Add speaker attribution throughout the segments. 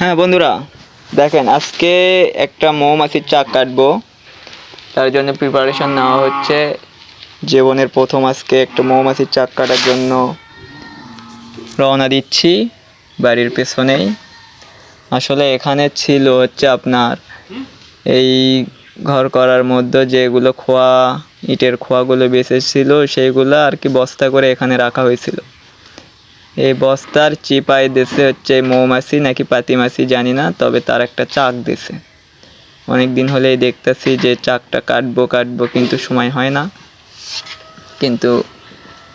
Speaker 1: হ্যাঁ বন্ধুরা, দেখেন, আজকে একটা মৌমাছির চাক কাটবো। তার জন্য প্রিপারেশন নেওয়া হচ্ছে। জীবনের প্রথম আজকে একটা মৌমাছির চাক কাটার জন্য রওনা দিচ্ছি বাড়ির পেছনেই। আসলে এখানে ছিল হচ্ছে আপনার এই ঘর করার মধ্যে যেগুলো খোয়া, ইটের খোয়াগুলো বেঁচে ছিল সেইগুলো আর কি বস্তা করে এখানে রাখা হয়েছিল। এই বস্তার চিপায় দেশে হচ্ছে মৌমাছি নাকি পাতিমাছি জানি না, তবে তার একটা চাক দিছে অনেক দিন হলেই দেখতেছি যে চাকটা কাটবো কাটবো কিন্তু সময় হয় না। কিন্তু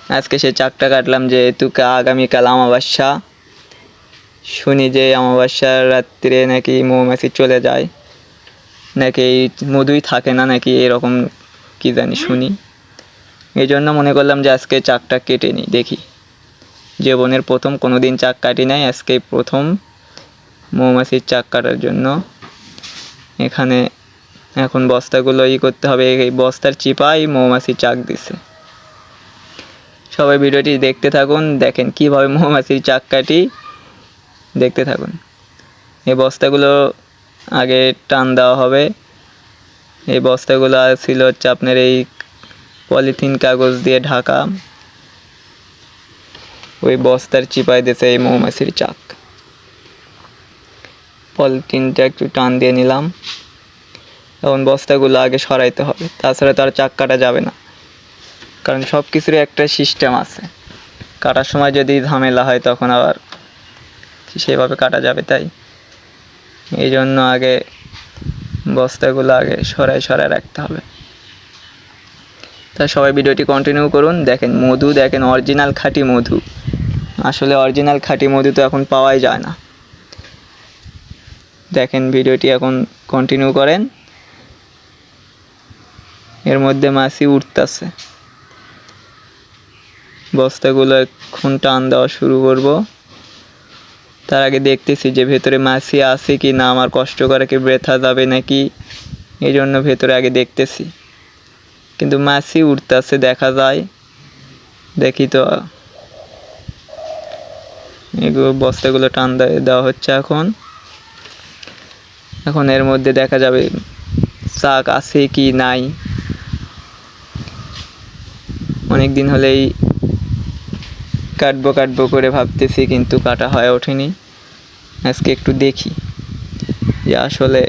Speaker 1: আজকে সে চাকটা কাটলাম যে কা- আগামীকাল অমাবস্যা। শুনি যে অমাবস্যার রাত্রে নাকি মৌমাছি চলে যায়। নাকি এই মধুই থাকে না, নাকি এরকম কি জানি শুনি। এই জন্য মনে করলাম যে আজকে চাকটা কেটে নিই, দেখি। জীবনের প্রথম কোনো দিন চাক কাটি নাই। আজকে প্রথম মৌমাছির চাক কাটার জন্য। এখানে এখন বস্তাগুলো ই করতে হবে। এই বস্তার চিপাই মৌমাছি চাক দিছে। সবাই ভিডিওটি দেখতে থাকুন, দেখেন কীভাবে মৌমাছির চাক কাটি দেখতে থাকুন। এই বস্তাগুলো আগে টান দেওয়া হবে। এই বস্তাগুলো ছিল হচ্ছে আপনার এই পলিথিন কাগজ দিয়ে ঢাকা। ওই বস্তার চিপায় দিয়েছে এই মৌমাছির চাক। পলিথিনটা একটু টান দিয়ে নিলাম। এখন বস্তাগুলো আগে সরাইতে হবে, তাছাড়া তো আর চাক কাটা যাবে না। কারণ সব কিছুরই একটা সিস্টেম আছে। কাটার সময় যদি ঝামেলা হয় তখন আবার সেভাবে কাটা যাবে তাই। এই জন্য আগে বস্তাগুলো আগে সরাই সরাই রাখতে হবে। তা সবাই ভিডিওটি কন্টিনিউ করুন। দেখেন মধু, দেখেন অরিজিনাল খাঁটি মধু। আসলে অরিজিনাল খাঁটি মধু তো এখন পাওয়াই যায় না। দেখেন ভিডিওটি এখন কন্টিনিউ করেন। এর মধ্যে মাছি উঠতেছে বস্তাগুলো এখন টান দেওয়া শুরু করব। তার আগে দেখতেছি যে ভেতরে মাছি আছে কি না আমার কষ্ট করে কি ব্যথা যাবে নাকি, এই জন্য ভেতরে আগে দেখতেছি। কিন্তু মাছি উঠতেছে দেখা যায়। দেখি তো। এগুলো বস্তাগুলো টান দেওয়া হচ্ছে এখন। এখন এর মধ্যে দেখা যাবে চাক আছে কি নাই। অনেক দিন হলেই কাটবো কাটবো করে ভাবতেছি, কিন্তু কাটা হয়ে ওঠেনি। আজকে একটু দেখি যে আসলে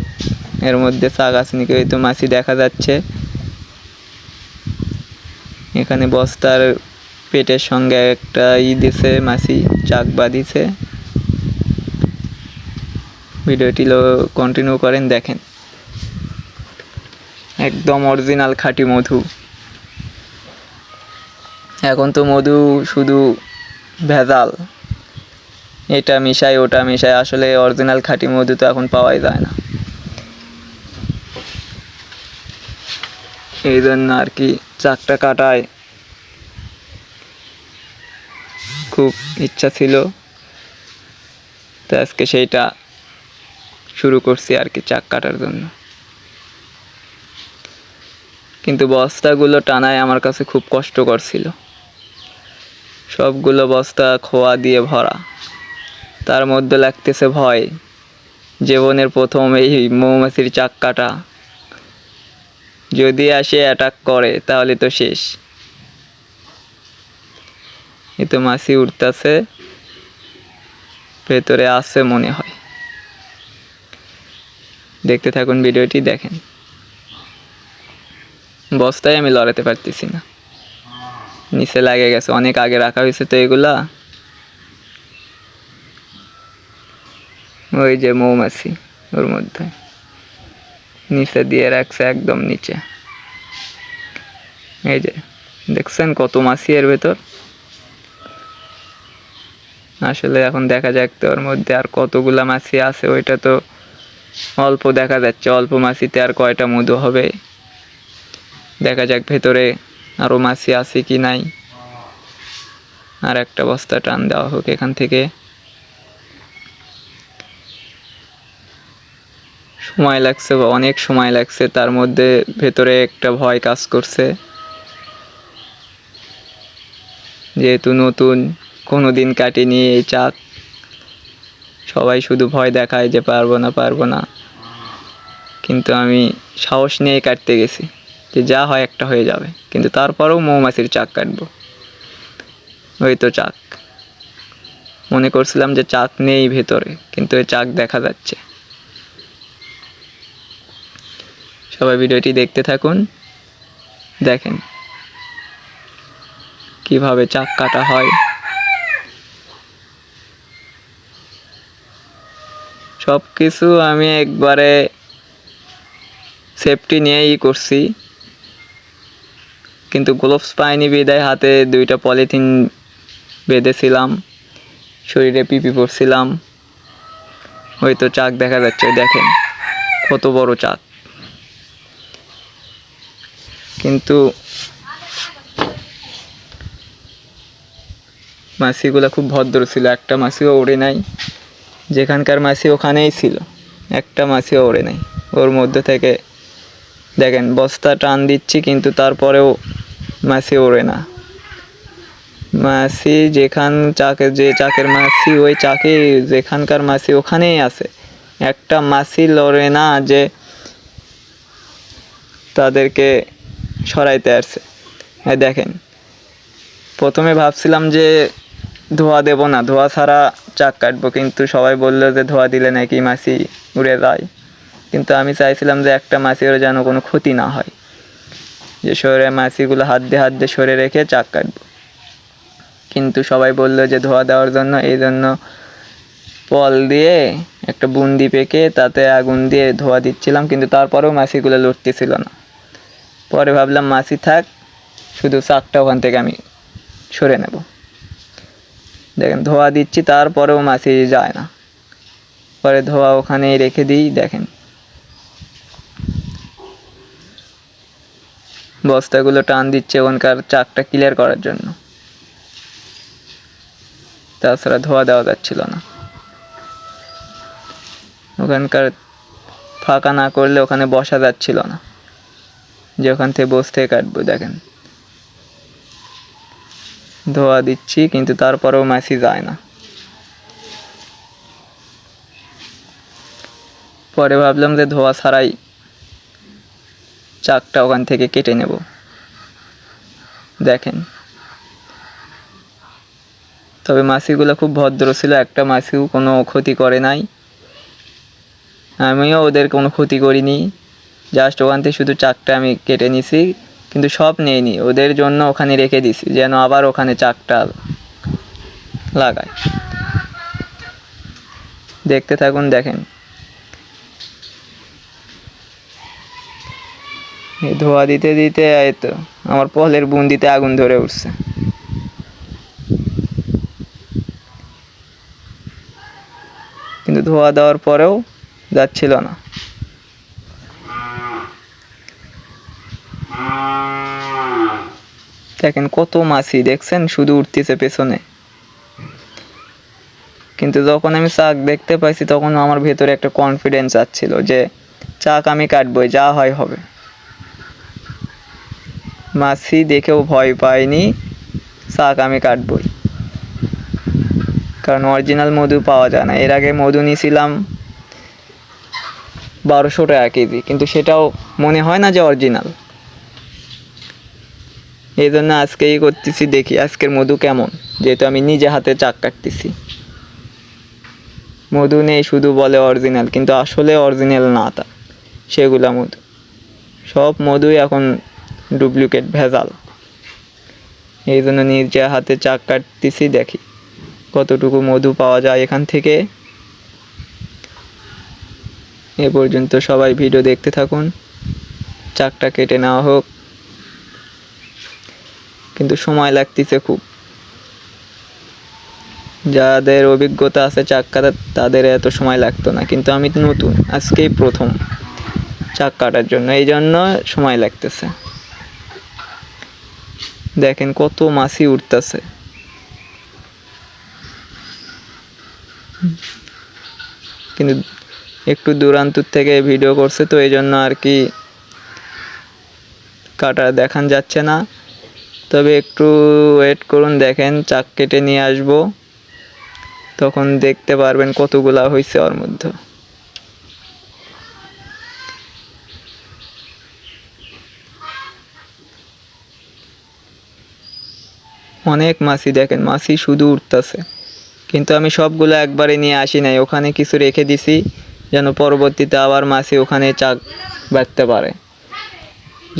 Speaker 1: এর মধ্যে শাক আছে নাকি? ওই তো মাছি দেখা যাচ্ছে। এখানে বস্তার পেটের সঙ্গে একটা ই দিছে মাছি চাক বাঁধিছে ভিডিওটি কন্টিনিউ করেন, দেখেন। একদম অরিজিনাল খাঁটি মধু। এখন তো মধু শুধু ভেজাল। এটা মিশাই ওটা মিশাই আসলে অরিজিনাল খাঁটি মধু তো এখন পাওয়াই যায় না। এই জন্য আর কি চাকটা কাটায়। খুব ইচ্ছা ছিল। তো আজকে সেইটা শুরু করছি আর কি চাক কাটার জন্য। কিন্তু বস্তাগুলো টানায় আমার কাছে খুব কষ্টকর ছিল। সবগুলো বস্তা খোয়া দিয়ে ভরা। তার মধ্যে লাগতেছে ভয়। জীবনের প্রথম এই মৌমাছির চাক কাটা। যদি আসে অ্যাটাক করে, তাহলে তো শেষ। এ তো মাছি উঠতেছে। ভেতরে আছে মনে হয়। দেখতে থাকুন ভিডিওটি, দেখেন। বস্তায় আমি লড়াতে পারতেছি না। নিচে লাগে গেছে, অনেক আগে রাখা হয়েছে তো এগুলা। ওই যে মৌমাছি, ওর মধ্যে। নিচে দিয়ে রাখছে একদম নিচে। এই যে, দেখছেন কত মাছি এর ভেতর? আসলে এখন দেখা যাক তো ওর মধ্যে আর কতগুলা মাছি আছে, ওইটা তো অল্প দেখা যাচ্ছে, অল্প মাছিতে আর কয়টা মধু হবে। দেখা যাক ভেতরে আরও মাছি আছে কি নাই। আর একটা বস্তা টান দেওয়া হোক এখান থেকে। সময় লাগছে বা অনেক সময় লাগছে, তার মধ্যে ভেতরে একটা ভয় কাজ করছে। যেহেতু নতুন কোনো দিন কাটিনি এই চাক সবাই শুধু ভয় দেখায় যে পারব না পারব না। কিন্তু আমি সাহস নিয়ে কাটতে গেছি যে যা হয় একটা হয়ে যাবে। কিন্তু তারপরেও মৌমাছির চাক কাটবো। ওই তো চাক। মনে করছিলাম যে চাক নেই ভেতরে, কিন্তু ওই চাক দেখা যাচ্ছে। সবাই ভিডিওটি দেখতে থাকুন। দেখেন কীভাবে চাক কাটা হয়। সব কিছু আমি একবারে সেফটি নিয়েই করছি। কিন্তু গ্লোভস পাইনি বিদায়, হাতে দুইটা পলিথিন বেঁধেছিলাম, শরীরে পিপি পড়ছিলাম ওই তো চাক দেখা যাচ্ছে, দেখেন কত বড় চাক। কিন্তু মাছিগুলো খুব ভদ্র ছিল, একটা মাছিও ওড়ে নাই। যেখানকার মাছি ওখানেই ছিল, একটা মাছিও ওড়ে নাই। ওর মধ্যে থেকে দেখেন, বস্তা টান দিচ্ছি কিন্তু তারপরেও মাছি ওড়ে না। মাছি যেখান চাকে, যে চাকের মাছি ওই চাকে, যেখানকার মাছি ওখানেই আছে। একটা মাছি লড়ে না যে তাদেরকে সরাইতে আসছে। এই দেখেন, প্রথমে ভাবছিলাম যে ধোয়া দেব না, ধোয়া ছাড়া চাক কাটবো, কিন্তু সবাই বলল যে ধোয়া দিলে নাকি মাছি উড়ে যায়। কিন্তু আমি চাইছিলাম যে একটা মাছিরও যেন কোনো ক্ষতি না হয়, যে শরীরে মাছিগুলো হাত দিয়ে হাত দিয়ে সরে রেখে চাক কাটবো। কিন্তু সবাই বলল যে ধোয়া দেওয়ার জন্য, এই জন্য পল দিয়ে একটা বুন্দি পেকে তাতে আগুন দিয়ে ধোয়া দিচ্ছিলাম, কিন্তু তারপরেও মাছিগুলো লড়তেছিল না। পরে ভাবলাম মাছি থাক, শুধু চাকটা ওখান থেকে আমি সরে নেব। দেখেন, ধোয়া দিচ্ছি, তারপরেও মাছি যায় না। পরে ধোয়া ওখানেই রেখে দিই, দেখেন। বস্তাগুলো টান দিচ্ছে ওখানকার চাকটা ক্লিয়ার করার জন্য। তাছাড়া ধোয়া দেওয়া যাচ্ছিল না। ওখানকার ফাঁকা না করলে ওখানে বসা যাচ্ছিল না। যে ওখান থেকে বসে থেকে কাটবো, দেখেন। ধোয়া দিচ্ছি, কিন্তু তারপরেও মাছি যায় না। পরে ভাবলাম যে ধোয়া ছাড়াই চাকটা ওখান থেকে কেটে নেব। দেখেন। তবে মাছিগুলো খুব ভদ্র ছিল, একটা মাছিও কোনো ক্ষতি করে নাই। আমিও ওদের কোনো ক্ষতি করিনি। জাস্ট ওখান থেকে শুধু চাকটা আমি কেটে নিছি, কিন্তু সব নেইনি। ওদের জন্য ওখানে রেখে দিছি, যেন আবার ওখানে চাকটা লাগায়। দেখতে থাকুন, দেখেন। ধোয়া দিতে দিতে তো আমার পলের বুন্দিতে আগুন ধরে উঠছে। কিন্তু ধোয়া দেওয়ার পরেও যাচ্ছিল না। দেখেন কত মাছি, দেখছেন? শুধু উঠতেছে পেছনে। কিন্তু যখন আমি চাক দেখতে পাইছি, তখন আমার ভেতরে একটা কনফিডেন্স আসছিল যে, চাক আমি কাটবই, যা হয় হবে। মাছি দেখেও ভয় পাইনি, চাক আমি কাটবই। কারণ অরিজিনাল মধু পাওয়া যায় না। এর আগে মধু নিয়েছিলাম বারোশো টাকা কেজি, কিন্তু সেটাও মনে হয় না যে অরিজিনাল এই জন্য আজকেই করতেছি দেখি আজকের মধু কেমন। যেহেতু আমি নিজে হাতে চাক কাটতেছি। মধু নেই, শুধু বলে অরিজিনাল কিন্তু আসলে অরিজিনাল না তা, সেগুলা মধু। সব মধুই এখন ডুপ্লিকেট ভেজাল। এই জন্য নিজে হাতে চাক কাটতেছি, দেখি কতটুকু মধু পাওয়া যায় এখান থেকে। এ পর্যন্ত সবাই ভিডিও দেখতে থাকুন। চাকটা কেটে নেওয়া হোক। কিন্তু সময় লাগতেছে খুব। যাদের অভিজ্ঞতা আছে চাক কাটার তাদের এত সময় লাগতো না। কিন্তু আমি নতুন, আজকেই প্রথম চাক কাটার জন্য। এই জন্য সময় লাগতেছে। দেখেন কত মাছি উঠতেছে কিন্তু একটু দূরান্তর থেকে ভিডিও করছে, তো এই জন্য আর কি কাটা দেখান যাচ্ছে না। তবে একটু ওয়েট করুন, দেখেন, চাক কেটে নিয়ে আসব। তখন দেখতে পারবেন কতগুলা হয়েছে ওর মধ্যে। অনেক মাছি দেখেন, মাছি শুধু উঠতেছে কিন্তু আমি সবগুলো একবারে নিয়ে আসি নাই, ওখানে কিছু রেখে দিছি, যেন পরবর্তীতে আবার মাছি ওখানে চাক বাঁধতে পারে।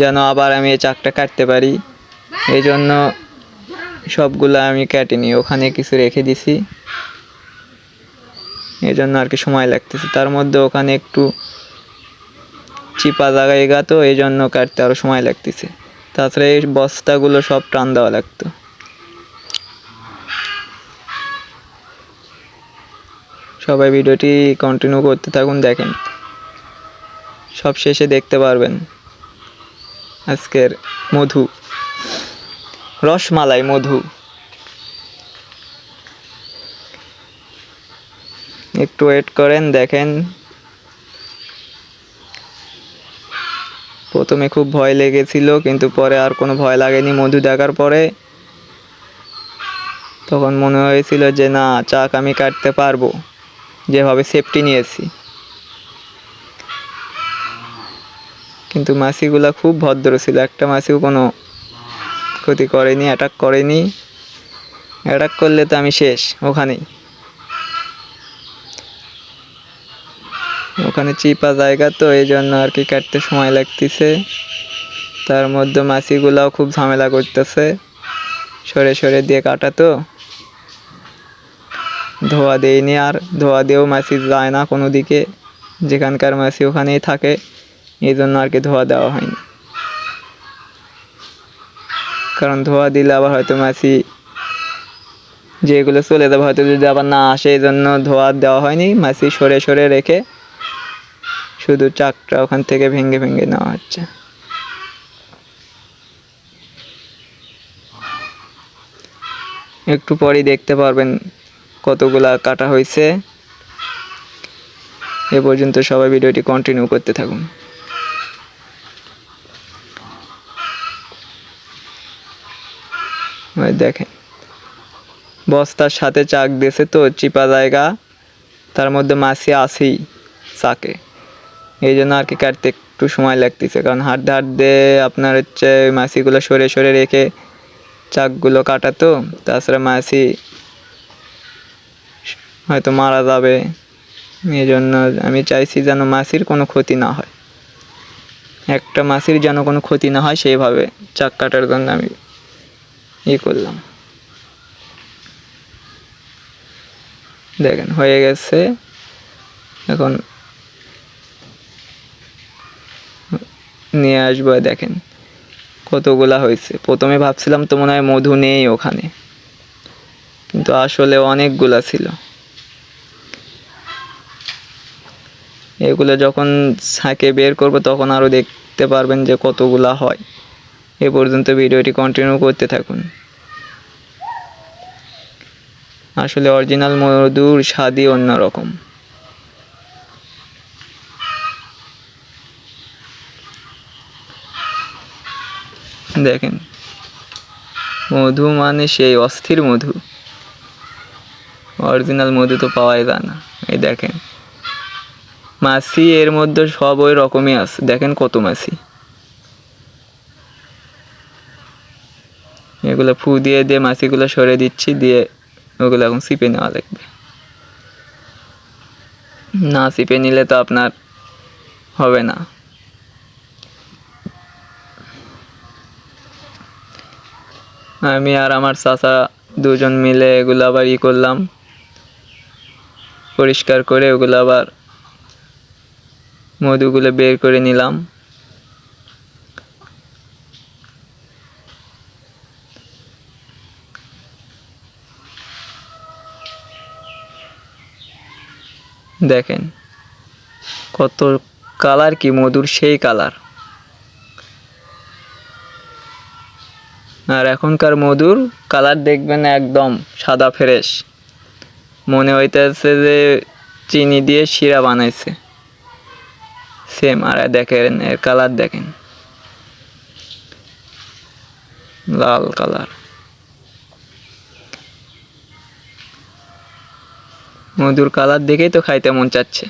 Speaker 1: যেন আবার আমি এই চাকটা কাটতে পারি। এই জন্য সবগুলো আমি কাটিনি ওখানে কিছু রেখে দিছি। এই জন্য আর কি সময় লাগতেছে। তার মধ্যে ওখানে একটু চিপা জায়গায় গা তো এই জন্য কাটতে আরও সময় লাগতেছে। তাছাড়া এই বস্তাগুলো সব টান দেওয়া লাগতো। সবাই ভিডিওটি কন্টিনিউ করতে থাকুন, দেখেন। সব শেষে দেখতে পারবেন। আজকের মধু। রসমালাই মধু। একটু ওয়েট করেন, দেখেন। প্রথমে খুব ভয় লেগেছিল, কিন্তু পরে আর কোনো ভয় লাগেনি মধু দেখার পরে। তখন মনে হয়েছিল যে, না, চাক আমি কাটতে পারব। যেভাবে সেফটি নিয়েছি। কিন্তু মাছিগুলা খুব ভদ্র ছিল। একটা মাছিও কোনো ক্ষতি করেনি অ্যাটাক করেনি। অ্যাটাক করলে তো আমি শেষ, ওখানেই। ওখানে চিপা জায়গা তো, এই জন্য আর কি কাটতে সময় লাগতেছে। তার মধ্যে মাছিগুলাও খুব ঝামেলা করতেছে। সরে সরে দিয়ে কাটা তো। ধোয়া দেয়নি আর, ধোয়া দিয়েও মাছি যায় না কোনো দিকে। যেখানকার মাছি ওখানেই থাকে। এই জন্য আর কি ধোয়া দেওয়া হয়নি। কারণ ধোয়া দিলে আবার হয়তো মাছি যেগুলো চলে যাবে হয়তো যদি আবার না আসে এই জন্য ধোয়া দেওয়া হয়নি। মাছি সরে সরে রেখে শুধু চাকটা ওখান থেকে ভেঙে ভেঙে নেওয়া হচ্ছে। একটু পরেই দেখতে পারবেন কতগুলা কাটা হয়েছে। এ পর্যন্ত সবাই ভিডিওটি কন্টিনিউ করতে থাকুন। দেখেন। বস্তার সাথে চাক দিয়েছে তো, চিপা জায়গা। তার মধ্যে মাছি আছেই চাকে। এই জন্য আর কি কাটতে একটু সময় লাগতেছে। কারণ হাঁটতে হাঁটতে আপনার হচ্ছে মাছিগুলো সরে সরে রেখে চাকগুলো কাটাতো তাছাড়া মাছি হয়তো মারা যাবে। এই জন্য আমি চাইছি যেন মাছির কোনো ক্ষতি না হয়। একটা মাছির যেন কোনো ক্ষতি না হয়, সেইভাবে চাক কাটার জন্য আমি ই করলাম। দেখেন, হয়ে গেছে। এখন নিয়ে আসব, দেখেন কতগুলা হয়েছে। প্রথমে ভাবছিলাম তো মনে হয় মধু নেই ওখানে, কিন্তু আসলে অনেকগুলা ছিল। এগুলো যখন ছাঁকে বের করব, তখন আরও দেখতে পারবেন যে কতগুলা হয়। এ পর্যন্ত ভিডিওটি কন্টিনিউ করতে থাকুন। আসলে অরিজিনাল মধুর স্বাদই অন্যরকম। দেখেন, মধু মানে সেই অস্থির মধু। অরিজিনাল মধু তো পাওয়াই যায় না। এই দেখেন, মাছি এর মধ্যে সব ওই রকমই আছে। দেখেন কত মাছি। এগুলো ফু দিয়ে দিয়ে মাছিগুলো সরে দিচ্ছি, দিয়ে ওগুলো এখন চিপে নেওয়া লাগবে। না চিপে নিলে তো আপনার হবে না। আমি আর আমার চাচা দুজন মিলে এগুলো আবার ই করলাম। পরিষ্কার করে ওগুলো আবার মধুগুলো বের করে নিলাম। দেখেন, কত কালার কি মধুর সেই কালার। আর এখনকার মধুর কালার দেখবেন একদম সাদা ফ্রেশ। মনে হইতেছে যে চিনি দিয়ে শিরা বানাইছে। সেম আর দেখেন, এর কালার দেখেন। লাল কালার। মধুর কালার দেখেই তো খাইতে মন চাচ্ছে।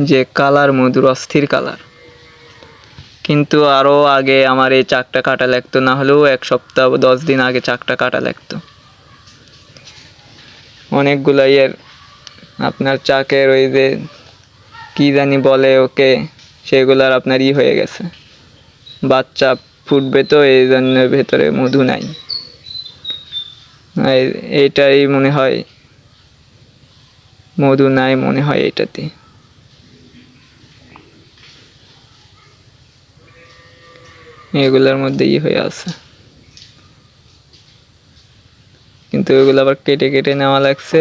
Speaker 1: যে কালার মধুর, অস্থির কালার। কিন্তু আরও আগে আমার এই চাকটা কাটা লাগতো, না হলেও এক সপ্তাহ, দশ দিন আগে চাকটা কাটা লাগতো। অনেকগুলো ইয়ের আপনার চাকের ওই যে কী জানি বলে ওকে, সেগুলার আপনার ই হয়ে গেছে। বাচ্চা ফুটবে তো, এই জন্য ভেতরে মধু নাই। এটাই মনে হয়, মধু নাই মনে হয় এটাতে। এগুলোর মধ্যে ই হয়ে আছে। কিন্তু এগুলো আবার কেটে কেটে নেওয়া লাগছে।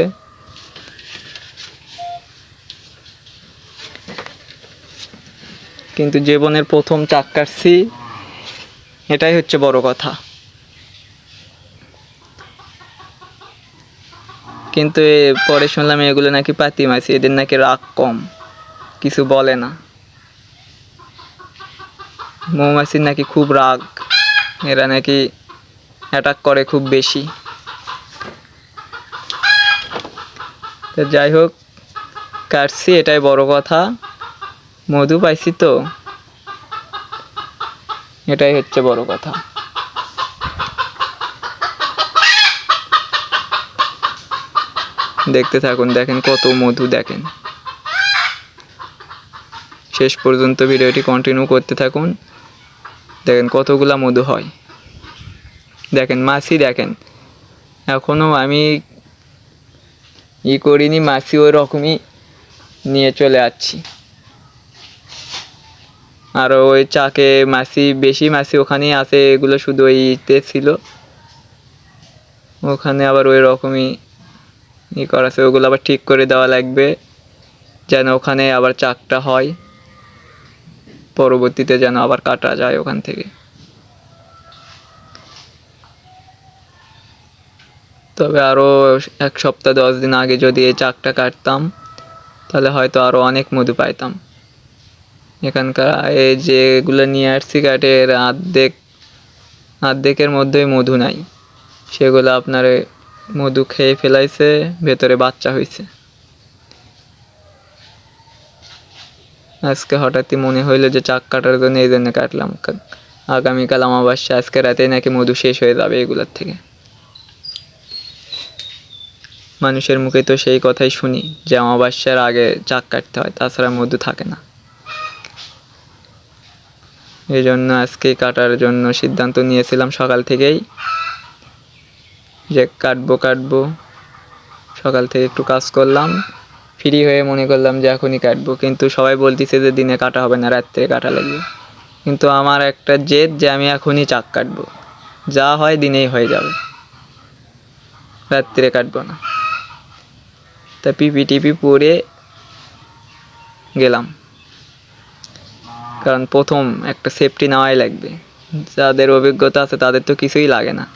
Speaker 1: কিন্তু জীবনের প্রথম চাক এটাই হচ্ছে বড় কথা। কিন্তু পরে শুনলাম এগুলো নাকি পাতি মাছি এদের নাকি রাগ কম। কিছু বলে না। মৌমাছির নাকি খুব রাগ। এরা নাকি অ্যাটাক করে খুব বেশি। তো যাই হোক, কাটছি, এটাই বড় কথা। মধু পাইছি তো। এটাই হচ্ছে বড় কথা। দেখতে থাকুন, দেখেন কত মধু দেখেন। শেষ পর্যন্ত ভিডিওটি কন্টিনিউ করতে থাকুন। দেখেন কতগুলা মধু হয়। দেখেন, মাছি দেখেন। এখনও আমি ই করিনি, মাছি ওই রকমই নিয়ে চলে আসছি। আর ওই চাকে মাছি, বেশি মাছি ওখানেই আছে, এগুলো শুধু ওই ওইতে ছিল। ওখানে আবার ওই রকমই ই করা আছে, ওগুলো আবার ঠিক করে দেওয়া লাগবে, যেন ওখানে আবার চাকটা হয়। পরবর্তীতে যেন আবার কাটা যায় ওখান থেকে। তবে আরও এক সপ্তাহ, দশ দিন আগে যদি এই চাকটা কাটতাম, তাহলে হয়তো আরও অনেক মধু পাইতাম। এখানকার এই যেগুলো নিয়ে আসছি কাঠের আর্ধেক, আর্ধেকের মধ্যেই মধু নাই। সেগুলো আপনার মধু খেয়ে ফেলাইছে, ভেতরে বাচ্চা হয়েছে আজকে হঠাৎই মনে হইল যে চাক কাটার জন্য এই জন্য কাটলাম। আগামীকাল অমাবস্যা, আজকে রাতে নাকি মধু শেষ হয়ে যাবে এগুলোর থেকে। মানুষের মুখে তো সেই কথাই শুনি যে অমাবস্যার আগে চাক কাটতে হয়, তাছাড়া মধু থাকে না। এই জন্য আজকে কাটার জন্য সিদ্ধান্ত নিয়েছিলাম সকাল থেকেই যে কাটবো কাটবো। সকাল থেকে একটু কাজ করলাম ফ্রি হয়ে মনে করলাম যে এখনই কাটবো। কিন্তু সবাই বলতেছে যে দিনে কাটা হবে না রাত্রে কাটা লাগবে। কিন্তু আমার একটা জেদ যে আমি এখনই চাক কাটবো। যা হয় দিনেই হয়ে যাবে। রাত্রে কাটবো না। তা পিপি টিপি পরে গেলাম। কারণ প্রথম একটা সেফটি নেওয়াই লাগবে। যাদের অভিজ্ঞতা আছে, তাদের তো কিছুই লাগে না।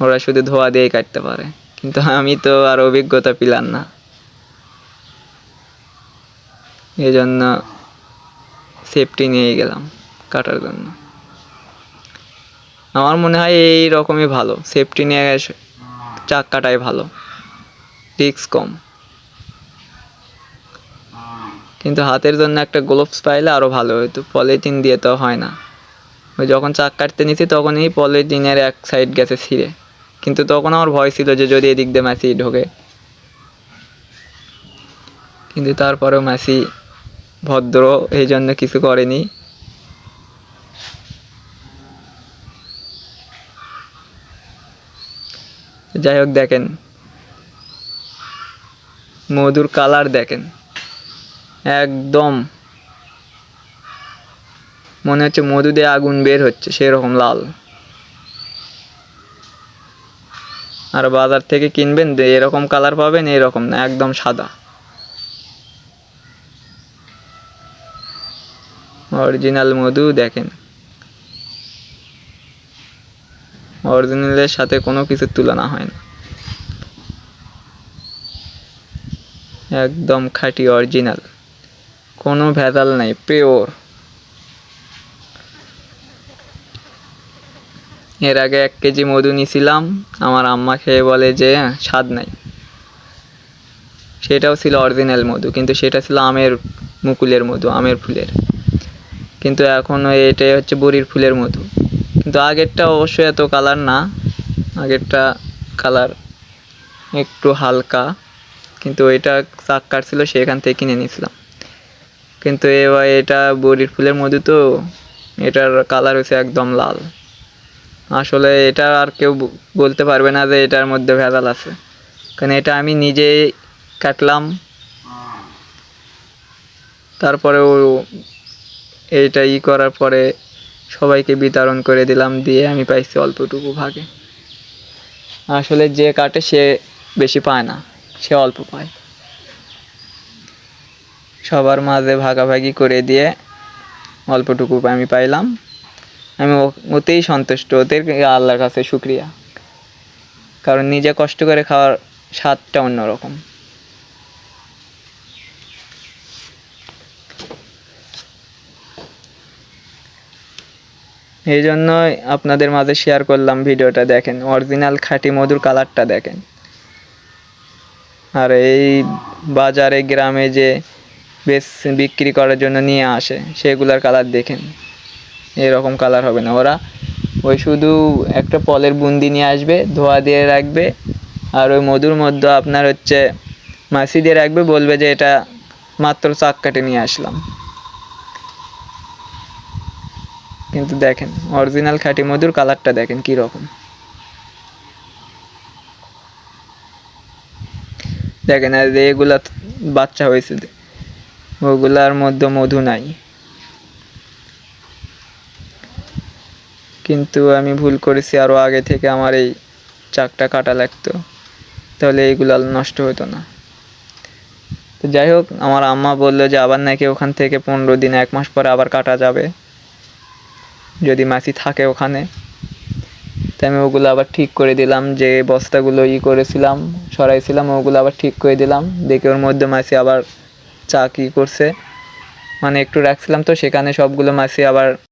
Speaker 1: ওরা শুধু ধোয়া দিয়েই কাটতে পারে। কিন্তু আমি তো আর অভিজ্ঞতা পেলাম না। এই জন্য সেফটি নিয়েই গেলাম কাটার জন্য। আমার মনে হয় এই রকমই ভালো। সেফটি নিয়ে চাক কাটাই ভালো। রিক্স কম। কিন্তু হাতের জন্য একটা গ্লোভস পাইলে আরও ভালো হতো পলিথিন দিয়ে তো হয় না। ওই যখন চাক কাটতে নিছি তখনই পলিথিনের এক সাইড গেছে ছিঁড়ে। কিন্তু তখন আমার ভয় ছিল যে যদি এদিক দিয়ে মাছি ঢোকে। কিন্তু তারপরেও মাছি ভদ্র, এই জন্য কিছু করেনি। যাই হোক দেখেন। মধুর কালার দেখেন। একদম। মনে হচ্ছে মধু দিয়ে আগুন বের হচ্ছে, সেরকম লাল। আর বাজার থেকে কিনবেন এরকম কালার পাবেন, এরকম না, একদম সাদা। অরিজিনাল মধু, দেখেন। অরিজিনালের সাথে কোনো কিছুর তুলনা হয় না। একদম খাঁটি অরিজিনাল কোনো ভেজাল নাই পিওর এর আগে এক কেজি মধু নিয়েছিলাম আমার আম্মা খেয়ে বলে যে "হ্যাঁ, স্বাদ নাই। সেটাও ছিল অরিজিনাল মধু কিন্তু সেটা ছিল আমের মুকুলের মধু আমের ফুলের। কিন্তু এখন ওই এটাই হচ্ছে বড়ির ফুলের মধু। কিন্তু আগেরটা অবশ্যই এত কালার না আগেরটা কালার একটু হালকা কিন্তু এটা চাক কাটছিল সেখান থেকে কিনে নিয়েছিলাম কিন্তু এবার এটা বড়ির ফুলের মধু তো, এটার কালার হচ্ছে একদম লাল। আসলে এটা আর কেউ বলতে পারবে না যে এটার মধ্যে ভেজাল আছে। কারণ এটা আমি নিজে কাটলাম। তারপরেও এইটা ই করার পরে সবাইকে বিতরণ করে দিলাম, দিয়ে আমি পাইছি অল্পটুকু ভাগে। আসলে যে কাটে সে বেশি পায় না, সে অল্প পায়। সবার মাঝে ভাগাভাগি করে দিয়ে অল্পটুকু আমি পাইলাম। আমি ওতেই সন্তুষ্ট, ওদের আল্লাহর কাছে শুক্রিয়া। কারণ নিজে কষ্ট করে খাওয়ার স্বাদটা অন্যরকম। এই জন্যই আপনাদের মাঝে শেয়ার করলাম ভিডিওটা, দেখেন অরিজিনাল খাঁটি মধুর কালারটা দেখেন। আর এই বাজারে, গ্রামে যে বেশ বিক্রি করার জন্য নিয়ে আসে। সেগুলার কালার দেখেন। এরকম কালার হবে না। ওরা ওই শুধু একটা পলের বুন্দি নিয়ে আসবে, ধোয়া দিয়ে রাখবে, আর ওই মধুর মধ্যে আপনার হচ্ছে মাছি দিয়ে রাখবে, বলবে যে এটা মাত্র চাক কাটে নিয়ে আসলাম। কিন্তু দেখেন অরিজিনাল খাঁটি মধুর কালারটা দেখেন কি রকম। দেখেন, আর এগুলা বাচ্চা হয়েছে। ওগুলার মধ্যে মধু নাই। কিন্তু আমি ভুল করেছি আরও আগে থেকে আমার এই চাকটা কাটা লাগতো। তাহলে এইগুলো নষ্ট হতো না। তো যাই হোক, আমার আম্মা বলল যে আবার নাকি ওখান থেকে পনেরো দিন, এক মাস পরে আবার কাটা যাবে। যদি মাছি থাকে ওখানে। তাই আমি ওগুলো আবার ঠিক করে দিলাম, যে বস্তাগুলো ই করেছিলাম, সরাইছিলাম, ওগুলো আবার ঠিক করে দিলাম। দেখে ওর মধ্যে মাছি আবার চা কী করছে? মানে একটু রাখছিলাম তো সেখানে সবগুলো মাছই আবার